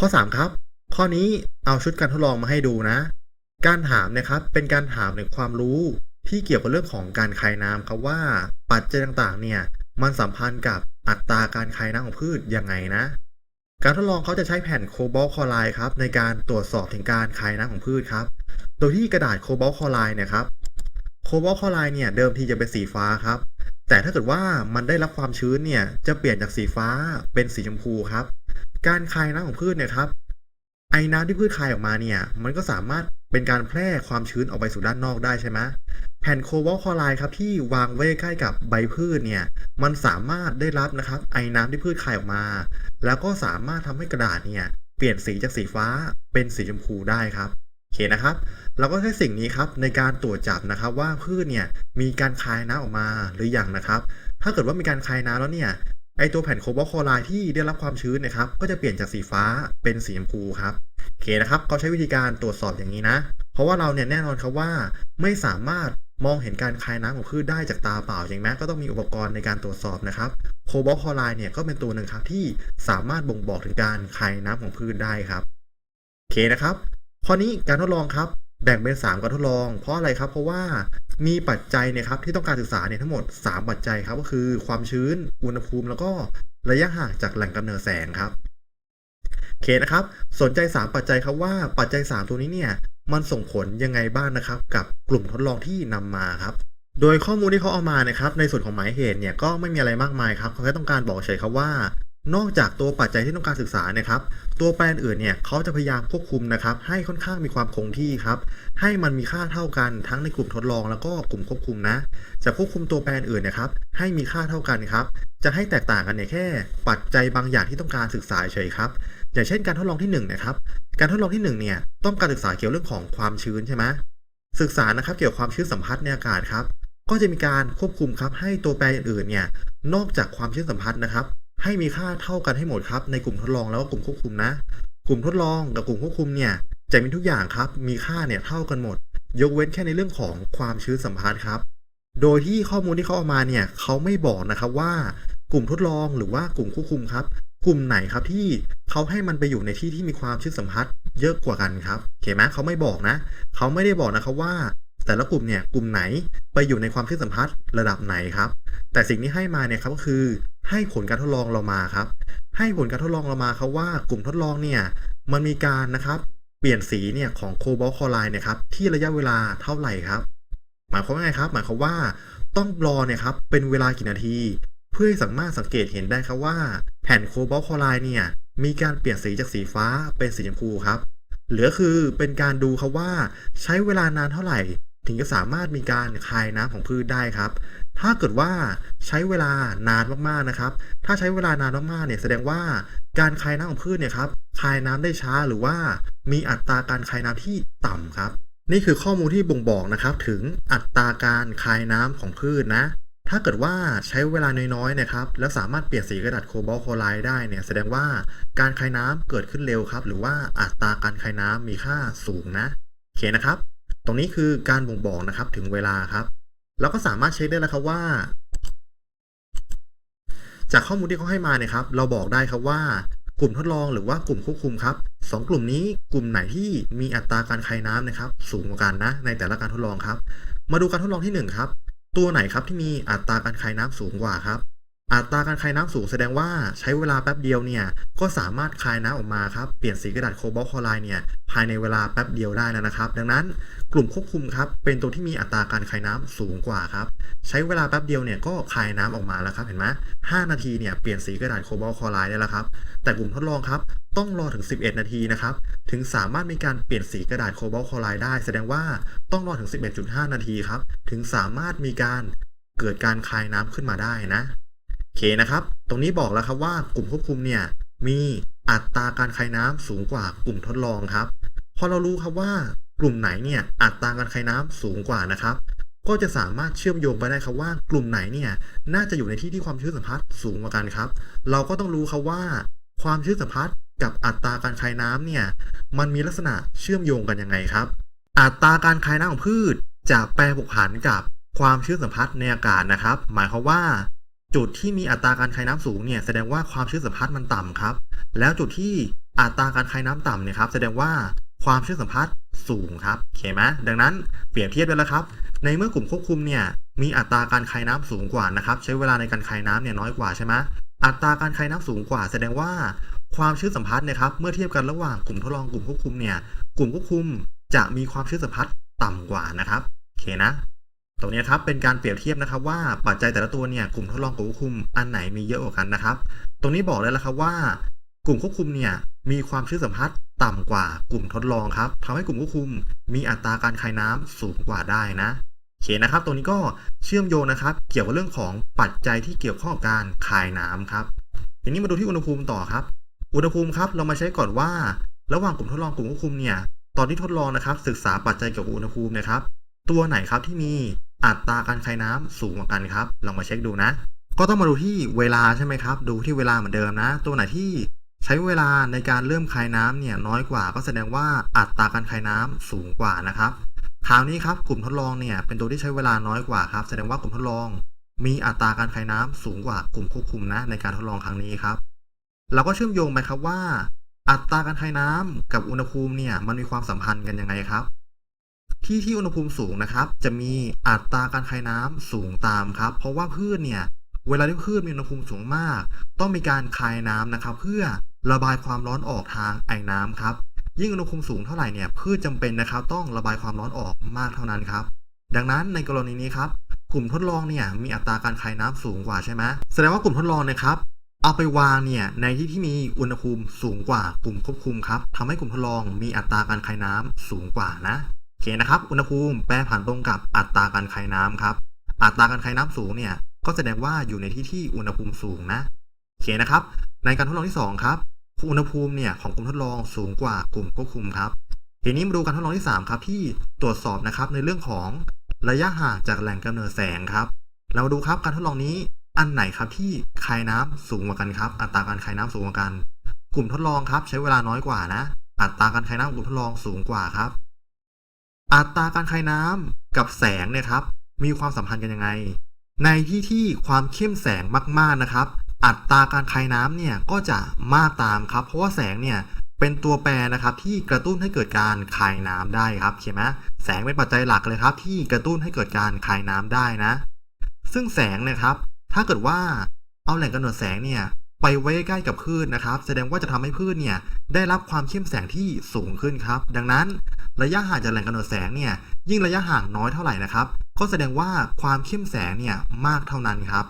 ข้อ 3 ครับ ข้อนี้เอาชุดการทดลองมาให้ดูนะ การถามนะครับเป็นการถามในความรู้ที่เกี่ยวกับเรื่องของการคายน้ำครับว่าปัจจัยต่างๆ เนี่ยมันสัมพันธ์กับอัตราการคายน้ำของพืชยังไงนะ การทดลองเขาจะใช้แผ่นโคบอลคลอไรด์ครับในการตรวจสอบถึงการคายน้ำของพืชครับ โดยที่กระดาษโคบอลคลอไรด์เนี่ยครับโคบอลคลอไรด์เนี่ยเดิมทีจะเป็นสีฟ้าครับ แต่ถ้าเกิดว่ามันได้รับความชื้นเนี่ยจะเปลี่ยนจากสีฟ้าเป็นสีชมพูครับ การคายน้ำของพืชเนี่ยครับ ไอ้น้ำที่พืชคายออกมาเนี่ย มันก็สามารถเป็นการแพร่ความชื้นออกไปสู่ด้านนอกได้ใช่ไหมแผ่นโคบอลคลอไรด์ครับที่วางไว้ใกล้กับใบพืชเนี่ย มันสามารถได้รับนะครับ ไอ้น้ำที่พืชคายออกมา แล้วก็สามารถทำให้กระดาษเนี่ยเปลี่ยนสีจากสีฟ้าเป็นสีชมพูได้ครับโอเคนะครับ เราก็ใช้สิ่งนี้ครับในการตรวจจับนะครับว่าพืชเนี่ยมีการคายน้ำออกมาหรือยังนะครับ ถ้าเกิดว่ามีการคายน้ำแล้วเนี่ย ไอตัวแผ่นโคบอลคอไรด์ที่ได้รับความชื้นนะครับ ก็จะเปลี่ยนจากสีฟ้าเป็นสีชมพูครับโอเคนะครับเขาใช้วิธีการตรวจสอบอย่างนี้นะ เพราะว่าเราเนี่ยแน่นอนครับว่าไม่สามารถมองเห็นการคายน้ำของพืชได้จากตาเปล่าอย่างแม้ก็ต้องมีอุปกรณ์ในการตรวจสอบนะครับโคบอลคอไรด์เนี่ยก็เป็นตัวหนึ่งครับที่สามารถบ่งบอกถึงการคายน้ำของพืชได้ครับโอเคนะครับข้อนี้การทดลองครับ แบ่งเป็น 3 การทดลอง เพราะอะไรครับ เพราะว่ามีปัจจัยเนี่ยครับที่ต้องการศึกษาเนี่ยทั้งหมด 3 ปัจจัยครับก็คือความชื้น อุณหภูมิ แล้วก็ระยะห่างจากแหล่งกำเนิดแสงครับโอเคนะครับ สนใจ 3 ปัจจัยครับว่าปัจจัย 3 ตัวนี้เนี่ยมันส่งผลยังไงบ้างนะครับ กับกลุ่มทดลองที่นำมาครับโดยข้อมูลที่เขาเอามานะครับในส่วนของหมายเหตุเนี่ยก็ไม่มีอะไรมากมายครับเขาแค่ต้องการบอกเฉยครับว่า นอกจากตัวปัจจัยที่ต้องการศึกษานะครับ ตัวแปรอื่นเนี่ยเขาจะพยายามควบคุมนะครับ ให้ค่อนข้างมีความคงที่ครับ ให้มันมีค่าเท่ากันทั้งในกลุ่มทดลองแล้วก็กลุ่มควบคุมนะ จะควบคุมตัวแปรอื่นนะครับ ให้มีค่าเท่ากันครับ จะให้แตกต่างกันเนี่ยแค่ ปัจจัยบางอย่างที่ต้องการศึกษาเฉยครับ อย่างเช่นการทดลองที่1นะครับ การทดลองที่1เนี่ยต้องการศึกษาเกี่ยวเรื่องของความชื้นใช่ไหมศึกษานะครับเกี่ยวกับความชื้นสัมพัทธ์ในอากาศครับ ก็จะมีการควบคุมครับให้ตัวแปรอื่นๆเนี่ยนอกจากความชื้นสัมพัทธ์นะครับ ให้มีค่าเท่ากันให้หมดครับ ในกลุ่มทดลองแล้วก็กลุ่มควบคุมนะ กลุ่มทดลองกับกลุ่มควบคุมเนี่ยจะมีทุกอย่างครับ มีค่าเนี่ยเท่ากันหมด ยกเว้นแค่ในเรื่องของความชื้นสัมพัทธ์ครับ โดยที่ข้อมูลที่เขาเอามาเนี่ยเขาไม่บอกนะครับว่ากลุ่มทดลองหรือว่ากลุ่มควบคุมครับ กลุ่มไหนครับที่เขาให้มันไปอยู่ในที่ที่มีความชื้นสัมพัทธ์เยอะกว่ากันครับโอเคไหมเขาไม่บอกนะเขาไม่ได้บอกนะครับว่า แต่ละกลุ่มเนี่ยกลุ่มไหนไปอยู่ในความชื้นสัมพัทธ์ระดับไหนครับ แต่สิ่งที่ให้มาเนี่ยครับก็คือให้ผลการทดลองเรามาครับ ให้ผลการทดลองเรามาครับว่ากลุ่มทดลองเนี่ยมันมีการนะครับ เปลี่ยนสีเนี่ยของโคบอลคลอไรด์เนี่ยครับที่ระยะเวลาเท่าไหร่ครับ หมายความว่าไงครับ หมายความว่าต้องรอเนี่ยครับเป็นเวลากี่นาที เพื่อให้สามารถสังเกตเห็นได้ครับว่า แผ่นโคบอลคลอไรด์เนี่ยมีการเปลี่ยนสีจากสีฟ้าเป็นสีชมพูครับ เหลือคือเป็นการดูครับว่าใช้เวลานานเท่าไหร่ ถึงจะสามารถมีการคายน้ำของพืชได้ครับ ถ้าเกิดว่าใช้เวลานานมากๆนะครับ ถ้าใช้เวลานานมากๆเนี่ยแสดงว่าการคายน้ำของพืชเนี่ยครับคายน้ำได้ช้าหรือว่ามีอัตราการคายน้ำที่ต่ำครับ นี่คือข้อมูลที่บ่งบอกนะครับถึงอัตราการคายน้ำของพืชนะ ถ้าเกิดว่าใช้เวลาน้อยๆนะครับ แล้วสามารถเปลี่ยนสีกระดาษโคบอลต์คลอไรด์ได้เนี่ยแสดงว่าการคายน้ำเกิดขึ้นเร็วครับ หรือว่าอัตราการคายน้ำมีค่าสูงนะโอเคนะครับ ตรงนี้คือการบ่งบอกนะครับถึงเวลาครับ เราก็สามารถเช็คได้แล้วครับว่า จากข้อมูลที่เขาให้มาเนี่ยครับ เราบอกได้ครับว่ากลุ่มทดลองหรือว่ากลุ่มควบคุมครับสองกลุ่มนี้กลุ่มไหนที่มีอัตราการคายน้ำนะครับ สูงกว่ากันนะ ในแต่ละการทดลองครับ มาดูการทดลองที่หนึ่งครับตัวไหนครับที่มีอัตราการคายน้ำสูงกว่าครับ อัตราการคายน้ำสูงแสดงว่าใช้เวลาแป๊บเดียวเนี่ยก็สามารถคายน้ำออกมาครับเปลี่ยนสีกระดาษโคบอลคลอไรด์เนี่ยภายในเวลาแป๊บเดียวได้แล้วนะครับ ดังนั้นกลุ่มควบคุมครับเป็นตัวที่มีอัตราการคายน้ำสูงกว่าครับใช้เวลาแป๊บเดียวเนี่ยก็คายน้ำออกมาแล้วครับเห็นไหม5นาทีเนี่ยเปลี่ยนสีกระดาษโคบอลคลอไรด์ได้แล้วครับแต่กลุ่มทดลองครับต้องรอถึง 11 นาทีนะครับถึงสามารถมีการเปลี่ยนสีกระดาษโคบอลคลอไรด์ได้ แสดงว่าต้องรอถึง 11.5 นาทีครับถึงสามารถมีการเกิดการคายน้ำขึ้นมาได้นะ เคนะครับ ตรงนี้บอกแล้วครับว่ากลุ่มควบคุมเนี่ยมีอัตราการคายน้ำสูงกว่ากลุ่มทดลองครับ พอเรารู้ครับว่ากลุ่มไหนเนี่ยอัตราการคายน้ำสูงกว่านะครับ ก็จะสามารถเชื่อมโยงไปได้ครับว่ากลุ่มไหนเนี่ยน่าจะอยู่ในที่ที่ความชื้นสัมพัทธ์สูงกว่ากันครับ เราก็ต้องรู้ครับว่า ความชื้นสัมพัทธ์กับอัตราการคายน้ำเนี่ยมันมีลักษณะเชื่อมโยงกันยังไงครับ อัตราการคายน้ำของพืชจะแปรผกผันกับความชื้นสัมพัทธ์ในอากาศนะครับ หมายความว่า จุดที่มีอัตราการคายน้ำสูงเนี่ยแสดงว่าความชื้นสัมพัทธ์มันต่ำครับ แล้วจุดที่อัตราการคายน้ำต่ำเนี่ยครับแสดงว่าความชื่อมสัมพัทธ์สูงครับโอเคไหมดังนั้นเปรียบเทียบได้แล้วครับ ในเมื่อกลุ่มควบคุมเนี่ยมีอัตราการคายน้ำสูงกว่านะครับ ใช้เวลาในการคายน้ำเนี่ยน้อยกว่าใช่ไหมอัตราการคายน้ำสูงกว่า แสดงว่าความชื่อมสัมพัทธ์เนี่ยครับเมื่อเทียบกันระหว่างกลุ่มทดลองกลุ่มควบคุมเนี่ยกลุ่มควบคุมจะมีความชื่อมสัมพัทธ์ต่ำกว่านะครับโอเคนะ ตรงนี้ครับเป็นการเปรียบเทียบนะครับว่าปัจจัยแต่ละตัวเนี่ยกลุ่มทดลองกับควบคุมอันไหนมีเยอะกว่ากันนะครับ ตรงนี้บอกเลยแล้วครับว่า กลุ่มควบคุมเนี่ยมีความเชื่อสัมพัทธ์ต่ำกว่ากลุ่มทดลองครับทำให้กลุ่มควบคุม มีอัตราการคายน้ำสูงกว่าได้นะโอเคนะครับ ตรงนี้ก็เชื่อมโยงนะครับ เกี่ยวกับเรื่องของปัจจัยที่เกี่ยวข้องกับการคายน้ำครับทีนี้มาดูที่อุณหภูมิต่อครับ อุณหภูมิครับเรามาใช้ก่อนว่า ระหว่างกลุ่มทดลองกลุ่มควบคุมเนี่ยตอนที่ทดลองนะครับ ศึกษาปัจจัยเกี่ยวกับอุณหภูมินะครับ ตัวไหนครับที่มี อัตราการคายน้ำสูงกว่ากันครับ ลองมาเช็คดูนะ ก็ต้องมาดูที่เวลาใช่ไหมครับ ดูที่เวลาเหมือนเดิมนะ ตัวไหนที่ใช้เวลาในการเริ่มคายน้ำเนี่ยน้อยกว่าก็แสดงว่าอัตราการคายน้ำสูงกว่านะครับคราวนี้ครับกลุ่มทดลองเนี่ยเป็นตัวที่ใช้เวลาน้อยกว่าครับแสดงว่ากลุ่มทดลอง มีอัตราการคายน้ำสูงกว่ากลุ่มควบคุมนะในการทดลองครั้งนี้ครับเราก็เชื่อมโยงไปครับว่า อัตราการคายน้ำกับอุณหภูมิเนี่ยมันมีความสัมพันธ์กันยังไงครับ ที่ที่อุณหภูมิสูงนะครับ จะมีอัตราการคายน้ำสูงตามครับ เพราะว่าพืชเนี่ยเวลาที่พืชมีอุณหภูมิสูงมาก ต้องมีการคายน้ำนะครับ เพื่อระบายความร้อนออกทางไอน้ำครับ ยิ่งอุณหภูมิสูงเท่าไหร่เนี่ยพืชจำเป็นนะครับ ต้องระบายความร้อนออกมากเท่านั้นครับ ดังนั้นในกรณีนี้ครับ กลุ่มทดลองเนี่ยมีอัตราการคายน้ำสูงกว่าใช่ไหมแสดงว่ากลุ่มทดลองนะครับเอาไปวางเนี่ยในที่ที่มีอุณหภูมิสูงกว่ากลุ่มควบคุมครับทำให้กลุ่มทดลองมีอัตราการคายน้ำสูงกว่านะ โอเคนะครับ อุณหภูมิแปรผันตรงกับอัตราการคายน้ำครับ อัตราการคายน้ำสูงเนี่ย ก็แสดงว่าอยู่ในที่ที่อุณหภูมิสูงนะโอเคนะครับ ในการทดลองที่สองครับอุณหภูมิเนี่ยของกลุ่มทดลองสูงกว่ากลุ่มควบคุมครับทีนี้มาดูการทดลองที่สามครับ ที่ตรวจสอบนะครับในเรื่องของระยะห่างจากแหล่งกำเนิดแสงครับ เรามาดูครับการทดลองนี้อันไหนครับที่คายน้ำสูงกว่ากันครับ อัตราการคายน้ำสูงกว่ากัน กลุ่มทดลองครับ ใช้เวลาน้อยกว่านะ อัตราการคายน้ำกลุ่มทดลองสูงกว่าครับ อัตราการคายน้ำกับแสงเนี่ยครับ มีความสัมพันธ์กันยังไง ในที่ที่ความเข้มแสงมากๆนะครับ อัตราการคายน้ำเนี่ยก็จะมากตามครับ เพราะว่าแสงเนี่ยเป็นตัวแปรนะครับที่กระตุ้นให้เกิดการคายน้ำได้ครับเห็นไหมแสงเป็นปัจจัยหลักเลยครับ ที่กระตุ้นให้เกิดการคายน้ำได้นะ ซึ่งแสงเนะครับ ถ้าเกิดว่าเอาแหล่งกำเนิดแสงเนี่ยไปไว้ใกล้กับพืชนะครับ แสดงว่าจะทำให้พืชเนี่ยได้รับความเข้มแสงที่สูงขึ้นครับ ดังนั้น ระยะห่างจากแหล่งกำเนิดแสงเนี่ยยิ่งระยะห่างน้อยเท่าไหร่นะครับก็แสดงว่าความเข้มแสงเนี่ยมากเท่านั้นครับ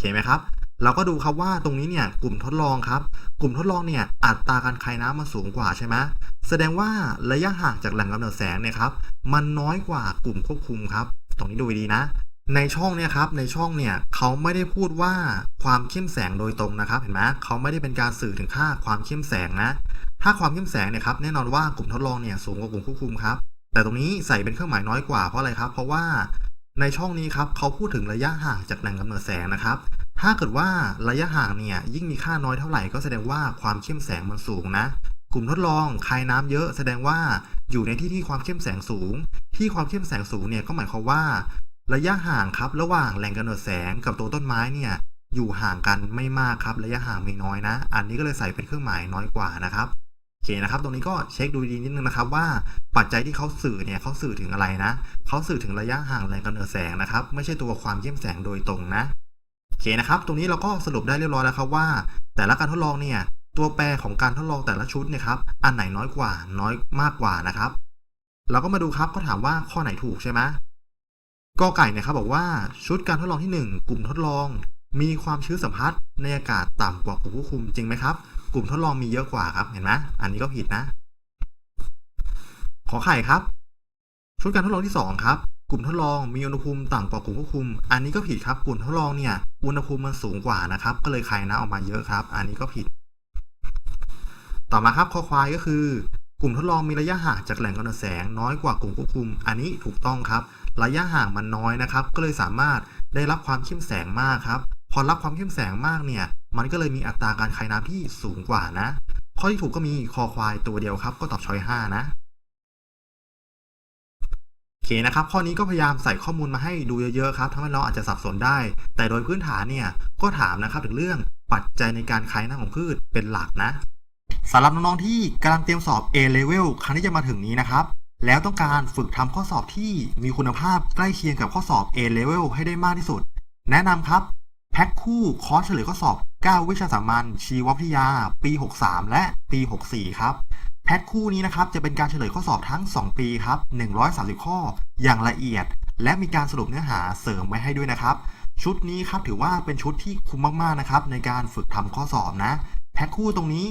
เห็นไหมครับ เราก็ดูครับว่าตรงนี้เนี่ยกลุ่มทดลองครับ กลุ่มทดลองเนี่ยอัตราการคายน้ำมันสูงกว่าใช่ไหมแสดงว่าระยะห่างจากแหล่งกำเนิดแสงเนี่ยครับมันน้อยกว่ากลุ่มควบคุมครับ ตรงนี้ดูดีนะ ในช่องเนี่ยครับในช่องเนี่ยเขาไม่ได้พูดว่าความเข้มแสงโดยตรงนะครับ เห็นไหมเขาไม่ได้เป็นการสื่อถึงค่าความเข้มแสงนะ ถ้าความเข้มแสงเนี่ยครับแน่นอนว่ากลุ่มทดลองเนี่ยสูงกว่ากลุ่มควบคุมครับ แต่ตรงนี้ใส่เป็นเครื่องหมายน้อยกว่าเพราะอะไรครับ เพราะว่าในช่องนี้ครับเขาพูดถึงระยะห่างจากแหล่งกำเนิดแสงนะครับ ถ้าเกิดว่าระยะห่างเนี่ยยิ่งมีค่าน้อยเท่าไหร่ก็แสดงว่าความเข้มแสงมันสูงนะ กลุ่มทดลองคายน้ำเยอะ แสดงว่าอยู่ในที่ที่ความเข้มแสงสูง ที่ความเข้มแสงสูงเนี่ยก็หมายความว่า ระยะห่างครับ ระหว่างแหล่งกำเนิดแสงกับตัวต้นไม้เนี่ย อยู่ห่างกันไม่มากครับ ระยะห่างมีน้อยนะ อันนี้ก็เลยใส่เป็นเครื่องหมายน้อยกว่านะครับโอเคนะครับ ตรงนี้ก็เช็คดูดีนิดนึงนะครับว่าปัจจัยที่เขาสื่อเนี่ยเขาสื่อถึงอะไรนะเขาสื่อถึงระยะห่างแหล่งกำเนิดแสงนะครับ ไม่ใช่ตัวความเข้มแสงโดยตรงนะโอเคนะครับ ตรงนี้เราก็สรุปได้เรียบร้อยแล้วครับว่า แต่ละการทดลองเนี่ยตัวแปรของการทดลองแต่ละชุดเนี่ยครับอันไหนน้อยกว่าน้อยมากกว่านะครับ เราก็มาดูครับเขาถามว่าข้อไหนถูกใช่ไหม กอไก่เนี่ยครับบอกว่าชุดการทดลองที่ 1 กลุ่มทดลอง มีความชื้นสัมพัทธ์ในอากาศต่ำกว่ากลุ่มควบคุมจริงไหมครับ กลุ่มทดลองมีเยอะกว่าครับเห็นไหมอันนี้ก็ผิดนะ ขอไข่ครับ ชุดการทดลองที่ 2 ครับ กลุ่มทดลองมีอุณหภูมิต่ำกว่ากลุ่มควบคุม อันนี้ก็ผิดครับ กลุ่มทดลองเนี่ยอุณหภูมิมันสูงกว่านะครับ ก็เลยไข่นะออกมาเยอะครับ อันนี้ก็ผิด ต่อมาครับข้อควายก็คือ กลุ่มทดลองมีระยะห่างจากแหล่งกำเนิดแสงน้อยกว่ากลุ่มควบคุม อันนี้ถูกต้องครับ ระยะห่างมันน้อยนะครับ ก็เลยสามารถได้รับความเข้มแสงมากครับ พอรับความเข้มแสงมากเนี่ย มันก็เลยมีอัตราการคายน้ำที่สูงกว่านะ ข้อที่ถูกก็มีคอควายตัวเดียวครับ ก็ตอบช้อย5นะโอเคนะครับข้อนี้ก็พยายามใส่ข้อมูลมาให้ดูเยอะๆครับทำให้เราอาจจะสับสนได้ แต่โดยพื้นฐานเนี่ยก็ถามนะครับถึงเรื่องปัจจัยในการคายน้ำของพืชเป็นหลักนะ สำหรับน้องๆที่กำลังเตรียมสอบ A level ครั้งที่จะมาถึงนี้นะครับ แล้วต้องการฝึกทำข้อสอบที่มีคุณภาพใกล้เคียงกับข้อสอบ A level ให้ได้มากที่สุด แนะนำครับ แพ็คคู่คอร์สเฉลยข้อสอบ 9 วิชาสามัญชีววิทยา ปี 63 และปี 64 ครับ แพ็คคู่นี้นะครับจะเป็นการเฉลยข้อสอบทั้ง 2 ปีครับ 130 ข้อ อย่างละเอียด และมีการสรุปเนื้อหาเสริมไว้ให้ด้วยนะครับ ชุดนี้ครับถือว่าเป็นชุดที่คุ้มมากๆนะครับในการฝึกทำข้อสอบนะ แพ็คคู่ตรงนี้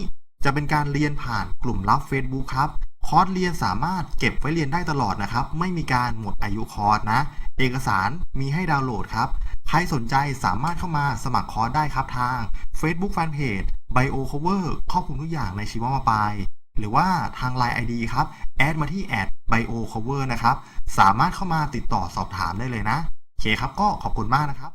จะเป็นการเรียนผ่านกลุ่มลับ Facebook ครับ คอร์สเรียนสามารถเก็บไว้เรียนได้ตลอดนะครับ ไม่มีการหมดอายุคอร์สนะ เอกสารมีให้ดาวน์โหลดครับ ใครสนใจสามารถเข้ามาสมัครคอร์สได้ครับทาง Facebook Fanpage Bio Cover ครอบคลุมทุกอย่างในชีวมปลายหรือว่าทาง Line ID ครับ แอดมาที่ ad bio cover นะครับ สามารถเข้ามาติดต่อสอบถามได้เลยนะ โอเคครับก็ขอบคุณมากนะครับ